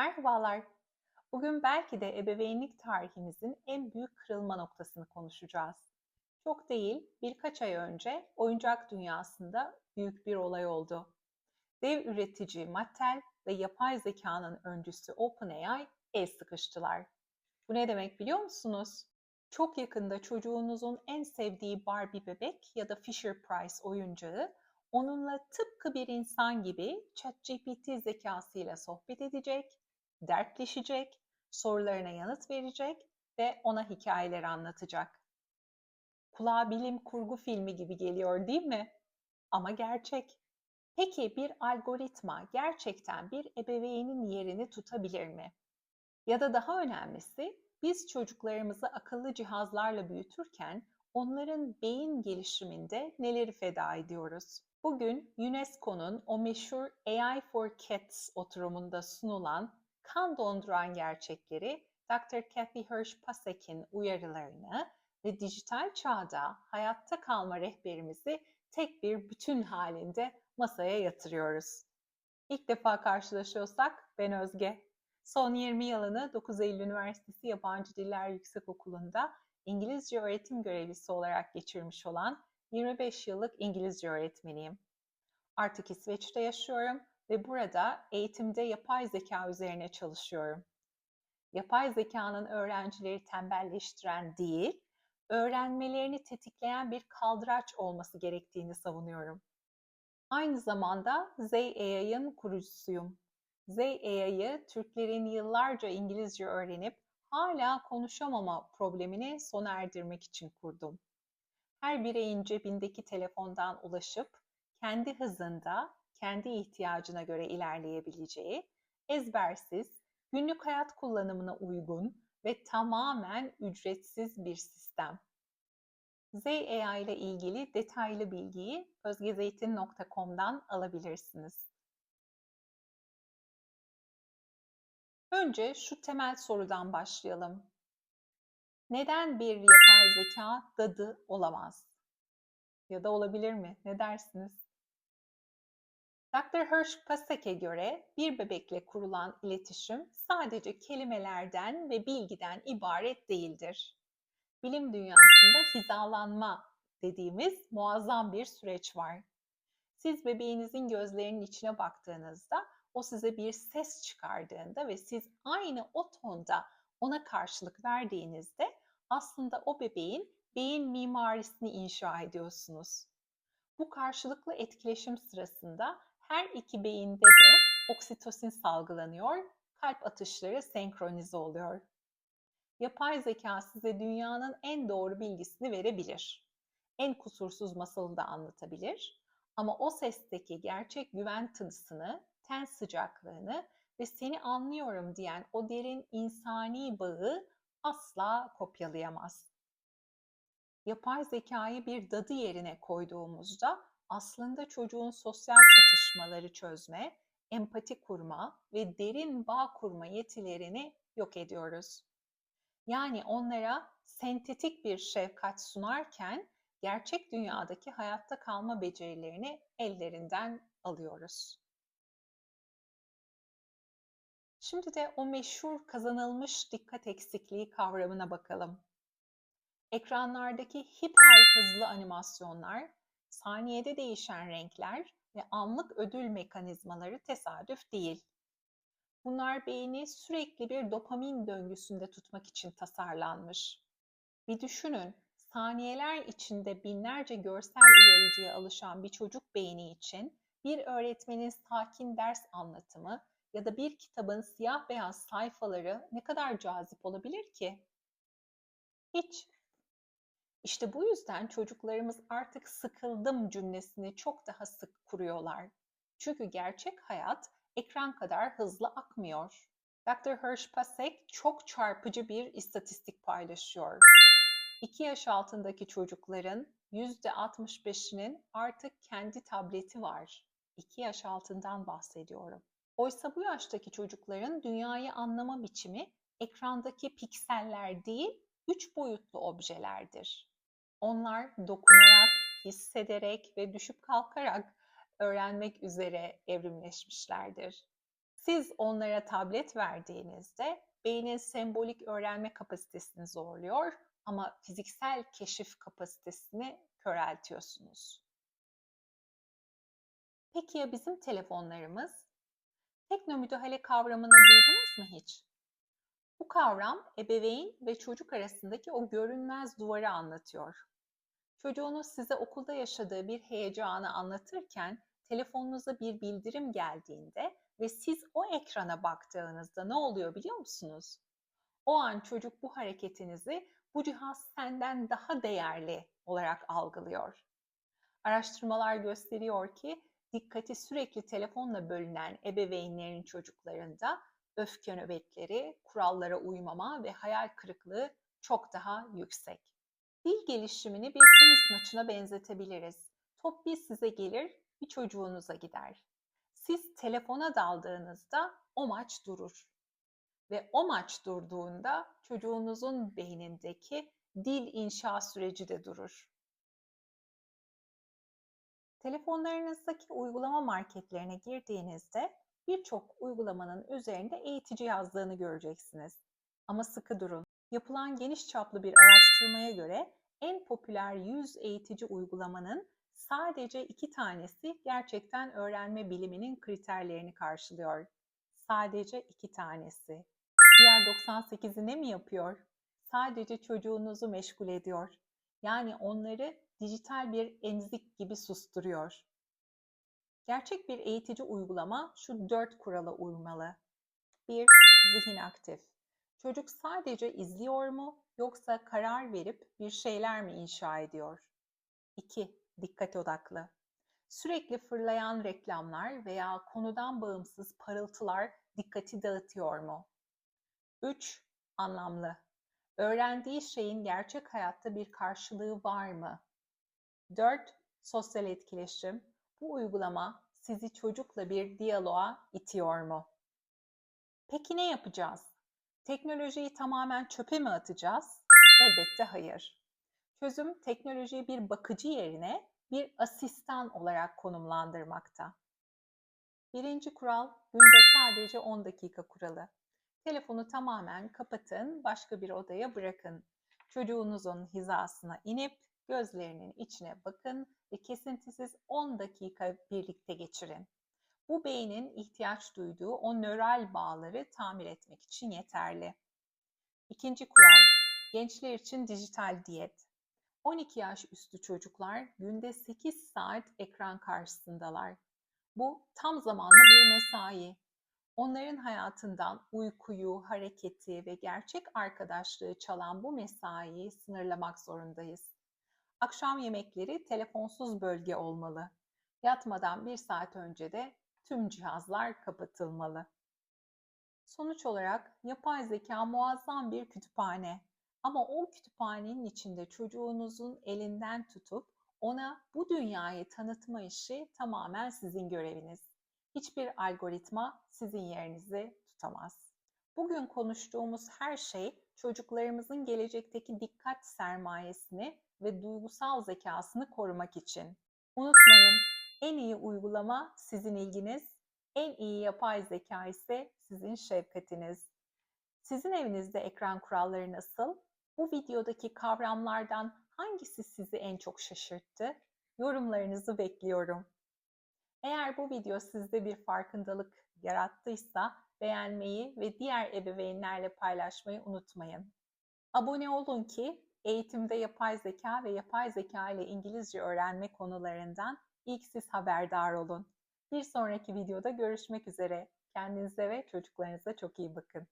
Merhabalar. Bugün belki de ebeveynlik tarihimizin en büyük kırılma noktasını konuşacağız. Çok değil, birkaç ay önce oyuncak dünyasında büyük bir olay oldu. Dev üretici Mattel ve yapay zekanın öncüsü OpenAI el sıkıştılar. Bu ne demek biliyor musunuz? Çok yakında çocuğunuzun en sevdiği Barbie bebek ya da Fisher Price oyuncağı onunla tıpkı bir insan gibi ChatGPT zekasıyla sohbet edecek, dertleşecek, sorularına yanıt verecek ve ona hikayeler anlatacak. Kulağa bilim kurgu filmi gibi geliyor değil mi? Ama gerçek. Peki bir algoritma gerçekten bir ebeveynin yerini tutabilir mi? Ya da daha önemlisi biz çocuklarımızı akıllı cihazlarla büyütürken onların beyin gelişiminde neleri feda ediyoruz? Bugün UNESCO'nun o meşhur AI for Cats oturumunda sunulan kan donduran gerçekleri Dr. Kathy Hirsch-Pasek'in uyarılarını ve dijital çağda hayatta kalma rehberimizi tek bir bütün halinde masaya yatırıyoruz. İlk defa karşılaşıyorsak ben Özge. Son 20 yılını 9 Eylül Üniversitesi Yabancı Diller Yüksekokulu'nda İngilizce öğretim görevlisi olarak geçirmiş olan 25 yıllık İngilizce öğretmeniyim. Artık İsveç'te yaşıyorum ve burada eğitimde yapay zeka üzerine çalışıyorum. Yapay zekanın öğrencileri tembelleştiren değil, öğrenmelerini tetikleyen bir kaldıraç olması gerektiğini savunuyorum. Aynı zamanda ZAI'ın kurucusuyum. ZAI'yı Türklerin yıllarca İngilizce öğrenip hala konuşamama problemini sona erdirmek için kurdum. Her bireyin cebindeki telefondan ulaşıp kendi hızında, kendi ihtiyacına göre ilerleyebileceği, ezbersiz, günlük hayat kullanımına uygun ve tamamen ücretsiz bir sistem. ZAI ile ilgili detaylı bilgiyi özgezeytin.com'dan alabilirsiniz. Önce şu temel sorudan başlayalım. Neden bir yapay zeka dadı olamaz? Ya da olabilir mi? Ne dersiniz? Dr. Hirsch Pasek'e göre bir bebekle kurulan iletişim sadece kelimelerden ve bilgiden ibaret değildir. Bilim dünyasında hizalanma dediğimiz muazzam bir süreç var. Siz bebeğinizin gözlerinin içine baktığınızda o size bir ses çıkardığında ve siz aynı o tonda ona karşılık verdiğinizde aslında o bebeğin beyin mimarisini inşa ediyorsunuz. Bu karşılıklı etkileşim sırasında her iki beyinde de oksitosin salgılanıyor, kalp atışları senkronize oluyor. Yapay zeka size dünyanın en doğru bilgisini verebilir. En kusursuz masalı da anlatabilir. Ama o sesteki gerçek güven tınısını, ten sıcaklığını ve seni anlıyorum diyen o derin insani bağı asla kopyalayamaz. Yapay zekayı bir dadı yerine koyduğumuzda aslında çocuğun sosyal çatışmaları çözme, empati kurma ve derin bağ kurma yetilerini yok ediyoruz. Yani onlara sentetik bir şefkat sunarken gerçek dünyadaki hayatta kalma becerilerini ellerinden alıyoruz. Şimdi de o meşhur kazanılmış dikkat eksikliği kavramına bakalım. Ekranlardaki hiper hızlı animasyonlar, saniyede değişen renkler ve anlık ödül mekanizmaları tesadüf değil. Bunlar beyni sürekli bir dopamin döngüsünde tutmak için tasarlanmış. Bir düşünün, saniyeler içinde binlerce görsel uyarıcıya alışan bir çocuk beyni için bir öğretmenin sakin ders anlatımı ya da bir kitabın siyah beyaz sayfaları ne kadar cazip olabilir ki? Hiç. İşte bu yüzden çocuklarımız artık sıkıldım cümlesini çok daha sık kuruyorlar. Çünkü gerçek hayat ekran kadar hızlı akmıyor. Dr. Hirsch Pasek çok çarpıcı bir istatistik paylaşıyor. 2 yaş altındaki çocukların %65'inin artık kendi tableti var. 2 yaş altından bahsediyorum. Oysa bu yaştaki çocukların dünyayı anlama biçimi ekrandaki pikseller değil, üç boyutlu objelerdir. Onlar dokunarak, hissederek ve düşüp kalkarak öğrenmek üzere evrimleşmişlerdir. Siz onlara tablet verdiğinizde beynin sembolik öğrenme kapasitesini zorluyor ama fiziksel keşif kapasitesini köreltiyorsunuz. Peki ya bizim telefonlarımız? Teknomüdahale kavramını duydunuz mu hiç? Bu kavram ebeveyn ve çocuk arasındaki o görünmez duvarı anlatıyor. Çocuğunuz size okulda yaşadığı bir heyecanı anlatırken telefonunuza bir bildirim geldiğinde ve siz o ekrana baktığınızda ne oluyor biliyor musunuz? O an çocuk bu hareketinizi bu cihaz senden daha değerli olarak algılıyor. Araştırmalar gösteriyor ki dikkati sürekli telefonla bölünen ebeveynlerin çocuklarında öfke nöbetleri, kurallara uymama ve hayal kırıklığı çok daha yüksek. Dil gelişimini bir tenis maçına benzetebiliriz. Top bir size gelir, bir çocuğunuza gider. Siz telefona daldığınızda o maç durur. Ve o maç durduğunda çocuğunuzun beynindeki dil inşa süreci de durur. Telefonlarınızdaki uygulama marketlerine girdiğinizde birçok uygulamanın üzerinde eğitici yazdığını göreceksiniz. Ama sıkı durun. Yapılan geniş çaplı bir araştırmaya göre en popüler 100 eğitici uygulamanın sadece iki tanesi gerçekten öğrenme biliminin kriterlerini karşılıyor. Sadece iki tanesi. Diğer 98'i ne mi yapıyor? Sadece çocuğunuzu meşgul ediyor. Yani onları dijital bir emzik gibi susturuyor. Gerçek bir eğitici uygulama şu dört kurala uymalı. 1. Zihin aktif. Çocuk sadece izliyor mu yoksa karar verip bir şeyler mi inşa ediyor? 2. Dikkat odaklı. Sürekli fırlayan reklamlar veya konudan bağımsız parıltılar dikkati dağıtıyor mu? 3. Anlamlı. Öğrendiği şeyin gerçek hayatta bir karşılığı var mı? 4. Sosyal etkileşim. Bu uygulama sizi çocukla bir diyaloğa itiyor mu? Peki ne yapacağız? Teknolojiyi tamamen çöpe mi atacağız? Elbette hayır. Çözüm teknolojiyi bir bakıcı yerine bir asistan olarak konumlandırmakta. Birinci kural günde sadece 10 dakika kuralı. Telefonu tamamen kapatın, başka bir odaya bırakın. Çocuğunuzun hizasına inip gözlerinin içine bakın ve kesintisiz 10 dakika birlikte geçirin. Bu beynin ihtiyaç duyduğu o nöral bağları tamir etmek için yeterli. İkinci kural, gençler için dijital diyet. 12 yaş üstü çocuklar günde 8 saat ekran karşısındalar. Bu tam zamanlı bir mesai. Onların hayatından uykuyu, hareketi ve gerçek arkadaşlığı çalan bu mesaiyi sınırlamak zorundayız. Akşam yemekleri telefonsuz bölge olmalı. Yatmadan bir saat önce de tüm cihazlar kapatılmalı. Sonuç olarak yapay zeka muazzam bir kütüphane. Ama o kütüphanenin içinde çocuğunuzun elinden tutup ona bu dünyayı tanıtma işi tamamen sizin göreviniz. Hiçbir algoritma sizin yerinizi tutamaz. Bugün konuştuğumuz her şey çocuklarımızın gelecekteki dikkat sermayesini ve duygusal zekasını korumak için. Unutmayın, en iyi uygulama sizin ilginiz, en iyi yapay zeka ise sizin şefkatiniz. Sizin evinizde ekran kuralları nasıl? Bu videodaki kavramlardan hangisi sizi en çok şaşırttı? Yorumlarınızı bekliyorum. Eğer bu video sizde bir farkındalık yarattıysa beğenmeyi ve diğer ebeveynlerle paylaşmayı unutmayın. Abone olun ki eğitimde yapay zeka ve yapay zeka ile İngilizce öğrenme konularından ilk siz haberdar olun. Bir sonraki videoda görüşmek üzere. Kendinize ve çocuklarınıza çok iyi bakın.